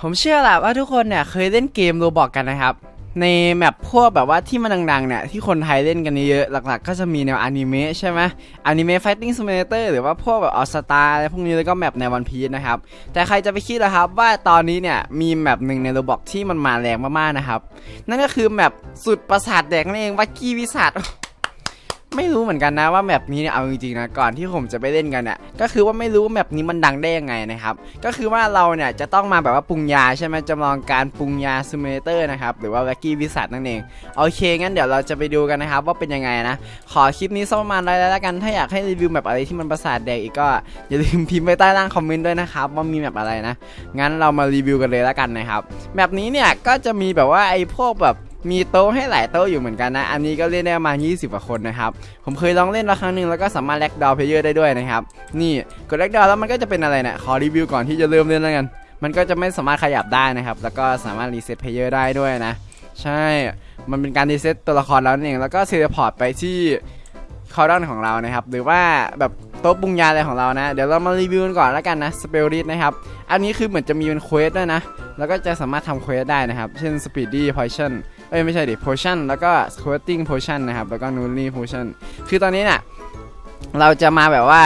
ผมเชื่อแหละว่าทุกคนเนี่ยเคยเล่นเกมโรบอกกันนะครับ ในแมปพวกแบบว่าที่มันดังๆเนี่ยที่คนไทยเล่นกันเยอะๆหลักๆ ก็จะมีแนวอนิเมะใช่ไหมอนิเมะไฟติ้งซิมูเลเตอร์หรือว่าพวกแบบออสตาอะไรพวกนี้แล้วก็แมปในวันพีชนะครับ แต่ใครจะไปคิดนะครับว่าตอนนี้เนี่ยมีแมปหนึ่งในโรบอกที่มันมาแรงมากๆนะครับ นั่นก็คือแมปสุดประสาทแดกนั่นเองวักกี้วิสัท ไม่รู้เหมือนกันนะว่าแมปนี้เนี่ยเอาจริงๆนะก่อนที่ผมจะไปเล่นกันเนี่ยก็คือว่าไม่รู้ว่าแมปนี้มันดังได้ยังไงนะครับก็คือว่าเราเนี่ยจะต้องมาแบบว่าปรุงยาใช่ไหมจำลองการปรุงยาซิมูเลเตอร์นะครับหรือว่าแวกกี้วิสัทนั่นเองโอเคงั้นเดี๋ยวเราจะไปดูกันนะครับว่าเป็นยังไงนะขอคลิปนี้สักประมาณไรแล้วกันถ้าอยากให้รีวิวแมปอะไรที่มันประสาทแดกอีกก็อย่าลืมพิมพ์ไว้ใต้ล่างคอมเมนต์ด้วยนะครับว่ามีแมปอะไรนะงั้นเรามารีวิวกันเลยแล้วกันนะครับแมปนี้เนี่ยก็จะมีแบบว่าไอ้พวกแบบ มีโต๊ะให้หลายโต๊ะอยู่เหมือนกันนะ อันนี้ก็เล่นได้ประมาณ 20กว่าคนนะครับ ผมเคยลองเล่นมาครั้งหนึ่งแล้วก็สามารถแลกดาวเพลเยอร์ได้ด้วยนะครับ นี่กดแลกดาวแล้วมันก็จะเป็นอะไรเนะี่ยขอรีวิวก่อนที่จะเริ่มเล่นแล้วกัน มันก็จะไม่สามารถขยับได้นะครับ แล้วก็สามารถรีเซ็ตเพลเยอร์ได้ด้วยนะ ใช่ มันเป็นการรีเซ็ตตัวละครแล้วนั่นเอง แล้วก็เทเลพอร์ตไปที่คอร์ดอนของเรานะครับ หรือว่าแบบโต๊ะปรุงยาอะไรของเรานะ เดี๋ยวเรามารีวิวกันก่อนแล้วกันนะสเปลริสนะครับ อันนี้คือเหมือนจะมีเป็นเควสด้วยนะ แล้วก็จะสามารถทำเควสได้นะครับ เช่น Speedy Potion เอ้ยไม่ใช่ดิ Potion แล้วก็ Squirting Potion นะครับ แล้วก็ Nully Potion คือตอนนี้น่ะเราจะมาแบบว่า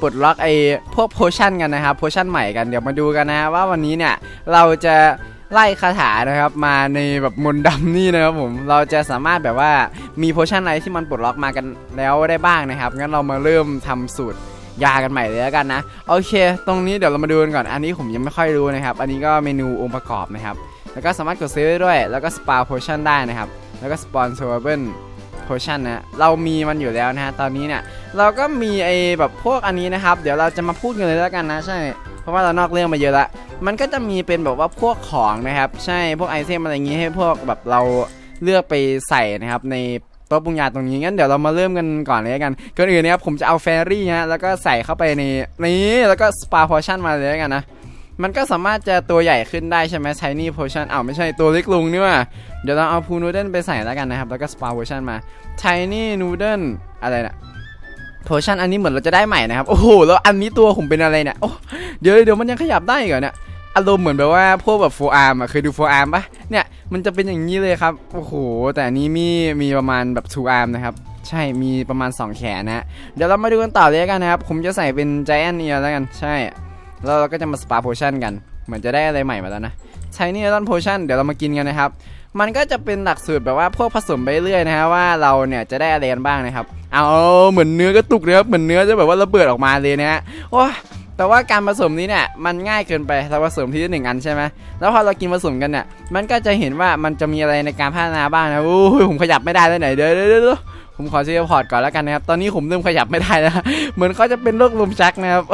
ปลดล็อกไอ้พวก Potion กันนะครับ Potion ใหม่กัน เดี๋ยวมาดูกันนะว่าวันนี้เนี่ยเราจะไล่คาถานะครับมาในแบบมนต์ดำนี่นะครับผมเราจะสามารถแบบว่ามีโพชั่นอะไรที่มันปลดล็อกมากันแล้วได้บ้างนะครับงั้นเรามาเริ่มทำสูตรยากันใหม่เลยแล้วกันนะโอเค ตรงนี้เดี๋ยวเรามาดูกันก่อนอันนี้ผมยังไม่ค่อยรู้นะครับ อันนี้ก็เมนูองค์ประกอบนะครับ แล้วก็สามารถกดซื้อได้ด้วย แล้วก็สปาโพชั่นได้นะครับ แล้วก็สปอนเซอร์เบิลโพชั่นนะเรามีมันอยู่แล้วนะฮะตอนนี้เนี่ยเราก็มีไอ้แบบพวกอันนี้นะครับ เดี๋ยวเราจะมาพูดกันเลยแล้วกันนะใช่ เพราะว่าเรานอกเรื่องมาเยอะละมันก็จะมีเป็นแบบว่าพวกของนะครับ ใช่พวกไอเทมอะไรอย่างงี้ให้พวกแบบเราเลือกไปใส่นะครับในโต๊ะปรุงยาตรงนี้งั้นเดี๋ยวเรามาเริ่มกันก่อนเลยกันก่อนอื่นนะครับผมจะเอาแฟรี่ฮะแล้วก็ใส่เข้าไปในนี้แล้วก็สปาโพชั่นมาเลยกันนะ มันก็สามารถจะตัวใหญ่ขึ้นได้ใช่ไหมใช้นี่โพชั่นอ้าวไม่ใช่ตัวเล็กลงนี่ว่าเดี๋ยวเราเอาพูนูเดิลไปใส่แล้วกันนะครับ แล้วก็สปาโพชั่นมาไทนี่นูเดิลอะไรนะโพชั่นอันนี้เหมือนเราจะได้ใหม่นะครับ โอ้โห แล้วอันนี้ตัวผมเป็นอะไรเนี่ยโอ้เดี๋ยวเดี๋ยวมันยังขยับได้อีกเหรอเนี่ยอารมณ์เหมือนแบบว่าพวกแบบโฟอาร์มอะเคยดูโฟอาร์มปะเนี่ยมันจะเป็นอย่างนี้เลยครับ โอ้โห แต่อันนี้มีมีประมาณแบบทูอาร์มนะครับ ใช่มีประมาณ 2 แขนนะ เดี๋ยวเรามาดูกันต่อเลยกันนะครับ ผมจะใส่เป็น Giant Ear แล้วกันใช่ แล้วเราก็จะมาสปาโพชั่นกัน เหมือนจะได้อะไรใหม่มาแล้วนะ ใช้นี่ต้นโพชั่นเดี๋ยวเรามากินกันนะครับ มันก็จะเป็นหลักสูตรแบบว่าพวกผสมไปเรื่อยนะฮะว่าเราเนี่ยจะได้อะไรกันบ้างนะครับ เอาเหมือนเนื้อกระตุกเลยครับเหมือนเนื้อจะแบบว่าระเบิดออกมาเลยนะฮะโอ้แต่ว่าการผสมนี้เนี่ยมันง่ายเกินไปเราผสมที่หนึ่งอันใช่ไหมแล้วพอเรากินผสมกันเนี่ยมันก็จะเห็นว่ามันจะมีอะไรในการพัฒนาบ้างนะโอ้ยผมขยับไม่ได้แล้วไหนเดี๋ยวเดี๋ยวเดี๋ยวผมขอเชียร์พอร์ตก่อนแล้วกันนะครับตอนนี้ผมเริ่มขยับไม่ได้แล้วเหมือนเขาจะเป็นโรคลมชักนะครับ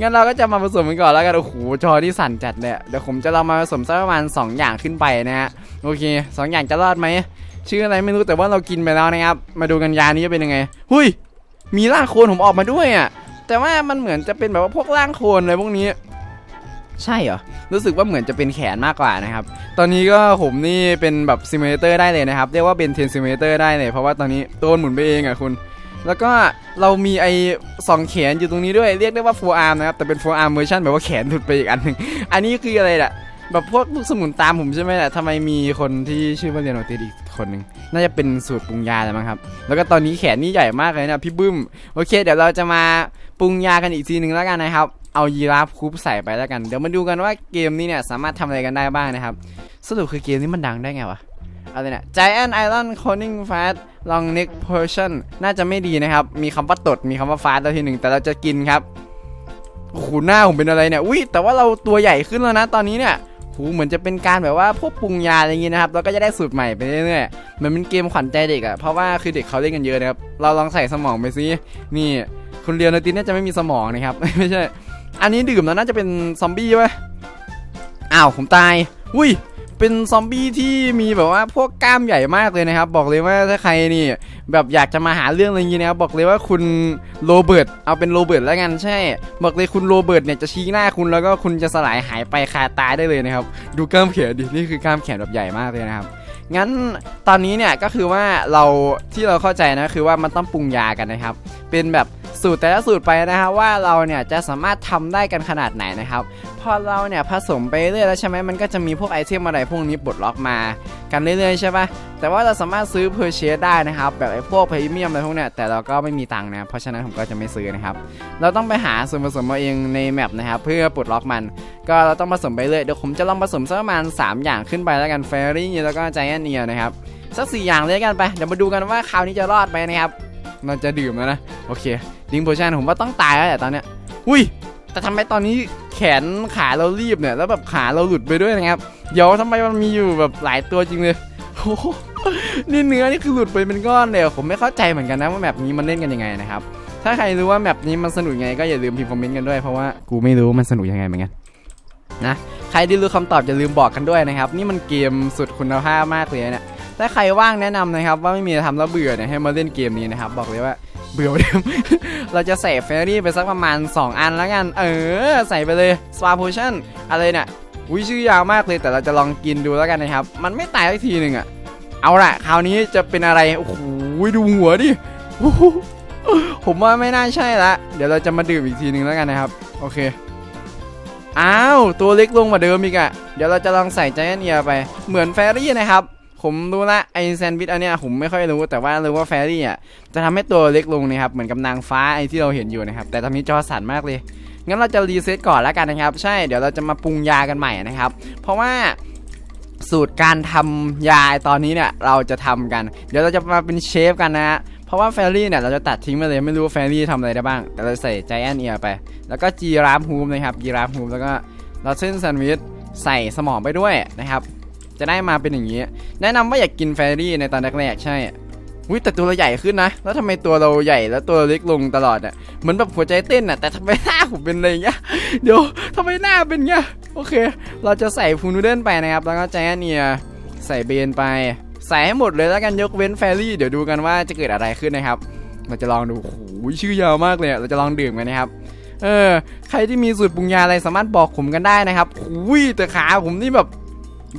งั้นเราก็จะมาผสมกันก่อนแล้วกันโอ้โหจอที่สั่นจัดเลยอะเดี๋ยวผมจะลองมาผสมสักประมาณ2อย่างขึ้นไปนะฮะโอเค2อย่างจะรอดไหมชื่ออะไรไม่รู้แต่ว่าเรากินไปแล้วนะครับ มาดูกันยานี้จะเป็นยังไง หุยมีร่างโคลนผมออกมาด้วยอะแต่ว่ามันเหมือนจะเป็นแบบว่าพวกร่างโคลนอะไรพวกนี้ใช่เหรอ รู้สึกว่าเหมือนจะเป็นแขนมากกว่านะครับ ตอนนี้ก็ผมนี่เป็นแบบซิมูเลเตอร์ได้เลยนะครับ เรียกว่าเป็นเทนซิมูเลเตอร์ได้เลย เพราะว่าตอนนี้ตัวหมุนไปเองอะคุณ แล้วก็เรามีไอ้สองแขนอยู่ตรงนี้ด้วยเรียกได้ว่าโฟอาร์มนะครับ แต่เป็นโฟอาร์มเวอร์ชันแบบว่าแขนหลุดไปอีกอันหนึ่งอันนี้คืออะไรล่ะ แบบพวกลูกสมุนตามผมใช่ไหมล่ะทำไมมีคนที่ชื่อว่าเรียนโอติสอีกคนหนึ่งน่าจะเป็นสูตรปรุงยาแล้วมั้งครับ แล้วก็ตอนนี้แขนนี่ใหญ่มากเลยนะพี่บึ้ม โอเค เดี๋ยวเราจะมาปรุงยากันอีกทีหนึ่งแล้วกันนะครับ เอายีราฟคูปใส่ไปแล้วกัน เดี๋ยวมาดูกันว่าเกมนี้เนี่ยสามารถทำอะไรกันได้บ้างนะครับ สรุปคือเกมนี้มันดังได้ไงวะ อะไรเนี่ย Giant Iron Coning Fast Long Neck Portion น่าจะไม่ดีนะครับ มีคำว่าตด มีคำว่าฟาสแล้วทีหนึ่งแต่เราจะกินครับโอ้โหหน้าผมเป็นอะไรเนี่ยอุ้ยแต่ว่าเราตัวใหญ่ขึ้นแล้วนะตอนนี้เนี่ยโหเหมือนจะเป็นการแบบว่าพวกปรุงยาอะไรอย่างงี้นะครับแล้วก็จะได้สูตรใหม่ไปเรื่อยๆเหมือนเป็นเกมขวัญใจเด็กอะเพราะว่าคือเด็กเขาเล่นกันเยอะนะครับเราลองใส่สมองไปซินี่คุณเรียนนตินน่าจะไม่มีสมองนะครับไม่ใช่ อันนี้ดื่มแล้วน่าจะเป็นซอมบี้ไหมอ้าวผมตายอุ้ย เป็นซอมบี้ที่มีแบบว่าพวกกล้ามใหญ่มากเลยนะครับ บอกเลยว่าถ้าใครนี่แบบอยากจะมาหาเรื่องอะไรอย่างนี้นะครับบอกเลยว่าคุณโรเบิร์ตเอาเป็นโรเบิร์ตแล้วกันใช่ บอกเลยคุณโรเบิร์ตเนี่ยจะชี้หน้าคุณแล้วก็คุณจะสลายหายไปคาตายได้เลยนะครับ ดูกล้ามแขนดินี่คือกล้ามแขนแบบใหญ่มากเลยนะครับ งั้นตอนนี้เนี่ยก็คือว่าเราที่เราเข้าใจนะคือว่ามันต้องปรุงยากันนะครับ เป็นแบบสูตรแต่ละสูตรไปนะฮะว่าเราเนี่ยจะสามารถทำได้กันขนาดไหนนะครับ พอเราเนี่ยผสมไปเรื่อยแล้วใช่ไหมมันก็จะมีพวกไอเทมอะไรพวกนี้ปลดล็อกมากันเรื่อยๆใช่ปะแต่ว่าเราสามารถซื้อเพอร์เชสได้นะครับ แบบไอ้พวกพรีเมียมอะไรพวกเนี้ยแต่เราก็ไม่มีตังค์นะเพราะฉะนั้นผมก็จะไม่ซื้อนะครับ เราต้องไปหาส่วนผสมมาเองในแมปนะครับเพื่อปลดล็อกมัน ก็เราต้องผสมไปเรื่อยเดี๋ยวผมจะลองผสมสักประมาณ 3 อย่างขึ้นไปแล้วกันเฟรรี่แล้วก็ใจแนเนียนะครับ สักสี่อย่างเลยกันไป เดี๋ยวมาดูกันว่าคราวนี้จะรอดไหมนะครับเราจะดื่มแล้วนะ โอเคดิงโพชั่นผมว่าต้องตายแล้วแหละตอนเนี้ย อุ้ย แต่ทำไมตอนนี้แขนขาเรารีบเนี่ย แล้วแบบขาเราหลุดไปด้วยนะครับ เดี๋ยวทำไมมันมีอยู่แบบหลายตัวจริงเลยโอ้นี่เนื้อนี่คือหลุดไปเป็นก้อนเลยผมไม่เข้าใจเหมือนกันนะว่าแบบนี้มันเล่นกันยังไงนะครับ ถ้าใครรู้ว่าแบบนี้มันสนุกยังไงก็อย่าลืมพิมพ์คอมเมนต์กันด้วยเพราะว่ากูไม่รู้มันสนุกยังไงเหมือนกัน นะใครที่รู้คำตอบอย่าลืมบอกกันด้วยนะครับ นี่มันเกมสุดคุณภาพมากเลยเนี่ยถ้าใครว่างแนะนำนะครับว่าไม่มีทำแล้วเบื่อเนี่ยให้มาเล่นเกมนี้นะครับ บอกเลยว่าเบื่อเดิมเราจะใส่เฟรรี่ไปสักประมาณ 2 อันแล้วกัน เออ ใส่ไปเลยสปา r พชั่นอะไรเนี่ยวิชื่อยาวมากเลยแต่เราจะลองกินดูแล้วกันนะครับ มันไม่ตายสักทีหนึ่งอะเอาละคราวนี้จะเป็นอะไรโอ้โหดูหัวดิโอ้โหผมว่าไม่น่าใช่ละ เดี๋ยวเราจะมาดื่มอีกทีหนึ่งแล้วกันนะครับ โอเค อ้าว ตัวเล็กลงกว่าเดิมอีกอะเดี๋ยวเราจะลองใส่ใจแอนเนียไป เหมือนแฟรี่นะครับ ผมรู้ละไอแซนด์วิชอันเนี้ยผมไม่ค่อยรู้ แต่ว่ารู้ว่าแฟรี่อะจะทำให้ตัวเล็กลงนะครับ เหมือนกับนางฟ้าไอที่เราเห็นอยู่นะครับ แต่ตอนนี้จอสั่นมากเลย งั้นเราจะรีเซ็ตก่อนแล้วกันนะครับ ใช่ เดี๋ยวเราจะมาปรุงยากันใหม่นะครับ เพราะว่าสูตรการทำยาตอนนี้เนี่ยเราจะทำกัน เดี๋ยวเราจะมาเป็นเชฟกันนะฮะ เพราะว่าแฟรี่เนี่ยเราจะตัดทิ้งไปเลยไม่รู้แฟรี่ทำอะไรได้บ้าง แต่เราใส่ใจแอนเอียไป แล้วก็จีราฟฮูมนะครับจีราฟฮูมแล้วก็เราเส้นแซนด์วิชใส่สมองไปด้วยนะครับ จะได้มาเป็นอย่างนี้ แนะนำว่าอยากกินแฟรี่ในตอนแรกๆใช่วิแต่ตัวเราใหญ่ขึ้นนะ แล้วทำไมตัวเราใหญ่แล้วตัวเล็กลงตลอดอะเหมือนแบบหัวใจเต้นอะแต่ทำไมหน้าผมเป็นอะไรเงี้ยเดี๋ยวทำไมหน้าเป็นเงี้ยโอเค เราจะใส่ฟูนูเดิลไปนะครับ แล้วก็ใจแอนเนียใส่เบนไป ใส่ให้หมดเลยแล้วกันยกเว้นแฟรี่เดี๋ยวดูกันว่าจะเกิดอะไรขึ้นนะครับเราจะลองดูโอ้โหชื่อยาวมากเลยเราจะลองดื่มกันนะครับเออใครที่มีสูตรปรุงยาอะไรสามารถบอกผมกันได้นะครับอุ้ยแต่ขาผมนี่แบบ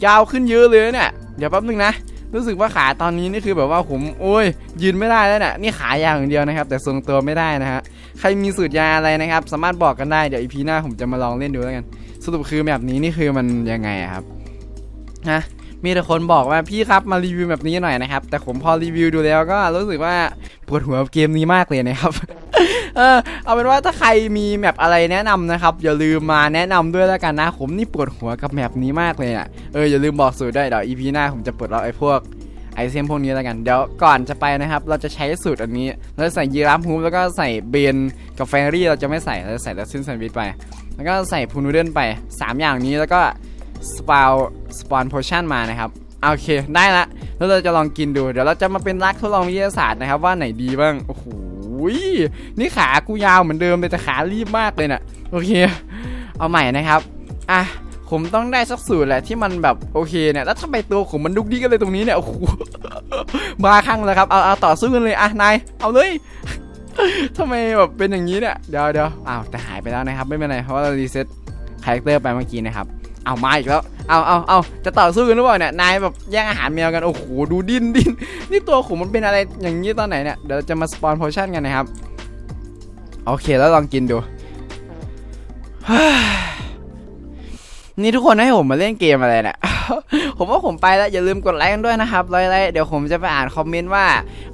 ยาวขึ้นเยอะเลยเนี่ยเดี๋ยวแป๊บนึงนะรู้สึกว่าขาตอนนี้นี่คือแบบว่าผมโอ้ยยืนไม่ได้แล้วเนี่ยนี่ขายาวอย่างเดียวนะครับ แต่ทรงตัวไม่ได้นะฮะใครมีสูตรยาอะไรนะครับ สามารถบอกกันได้เดี๋ยวอีพีหน้าผมจะมาลองเล่นดูแล้วกัน สรุปคือแบบนี้นี่คือมันยังไงอะครับฮะ มีแต่คนบอกว่าพี่ครับมารีวิวแบบนี้หน่อยนะครับ แต่ผมพอรีวิวดูแล้วก็รู้สึกว่าปวดหัวเกมนี้มากเลยนะครับ เออเอาเป็นว่าถ้าใครมีแมปอะไรแนะนำนะครับ อย่าลืมมาแนะนำด้วยแล้วกันนะ ผมนี่ปวดหัวกับแมปนี้มากเลยอะเอออย่าลืมบอกสูตรด้วยเดี๋ยวอีพีหน้าผมจะเปิดเราไอ้พวกไอเทมพวกนี้แล้วกัน เดี๋ยวก่อนจะไปนะครับ เราจะใช้สูตรอันนี้ เราจะใส่ยีราฟฮูมแล้วก็ใส่เบนกับแฟรี่เราจะไม่ใส่ เราจะใส่แล้วซินแซนด์วิชไป แล้วก็ใส่พูนูเดิลไป 3 อย่างนี้แล้วก็ สปาวสปอนโพชั่นมานะครับโอเคได้ละแล้วเราจะลองกินดู เดี๋ยวเราจะมาเป็นรักทดลองวิทยาศาสตร์นะครับว่าไหนดีบ้างโอ้โหนี่ขากูยาวเหมือนเดิมเลยแต่ขารีบมากเลยน่ะโอเค เอาใหม่นะครับอะผมต้องได้สักสูตรแหละที่มันแบบโอเคเนี่ยแล้วทำไมตัวผมมันดุกดิกกันเลยตรงนี้เนี่ยโอ้โหบาคลั่งแล้วครับเอาเอาต่อสู้กันเลยอะนายเอาเลยทำไมแบบเป็นอย่างนี้เนี่ยเดี๋ยวเดี๋ยวอ้าวแต่หายไปแล้วนะครับ ไม่เป็นไรเพราะเรารีเซ็ตคาแรคเตอร์ไปเมื่อกี้นะครับ เอามาอีกแล้ว เอาเอาเอาจะต่อสู้กันหรือเปล่าเนี่ย นายแบบแย่งอาหารแมวกัน โอ้โห ดูดิ้นดิ้นนี่ตัวขุมมันเป็นอะไรอย่างนี้ตอนไหนเนี่ย เดี๋ยวจะมาสปอนพอชั่นกันนะครับ โอเคแล้วลองกินดู นี่ทุกคนให้ผมมาเล่นเกมอะไรเนี่ย ผมว่าผมไปแล้ว อย่าลืมกดไลค์กันด้วยนะครับไลค์ๆเดี๋ยวผมจะไปอ่านคอมเมนต์ว่า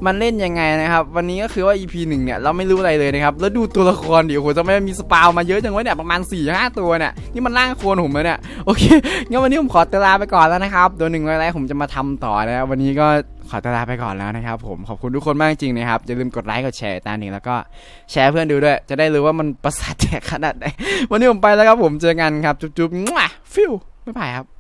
มันเล่นยังไงนะครับ วันนี้ก็คือว่า EP หนึ่งเนี่ยเราไม่รู้อะไรเลยนะครับ แล้วดูตัวละครดิโอ้โหจะไม่มีสปาวมาเยอะจังวะเนี่ยประมาณ4ี่ห้าตัวเนี่ยนี่มันร่างโคนผมเลยเนี่ยโอเคงั้นวันนี้ผมขอตลาไปก่อนแล้วนะครับโดยหนึ่งไลค์ๆผมจะมาทำต่อนะวันนี้ก็ขอตลาไปก่อนแล้วนะครับผมขอบคุณทุกคนมากจริงนะครับอย่าลืมกดไลค์กดแชร์ตามนี้แล้วก็แชร์เพื่อนดูด้วย จะได้รู้ว่ามันประสาทแตกขนาดไหนวันนี้ผมไปแล้วครับผมเจอกันครับจุ๊บๆฟิวบ๊ายบายครับ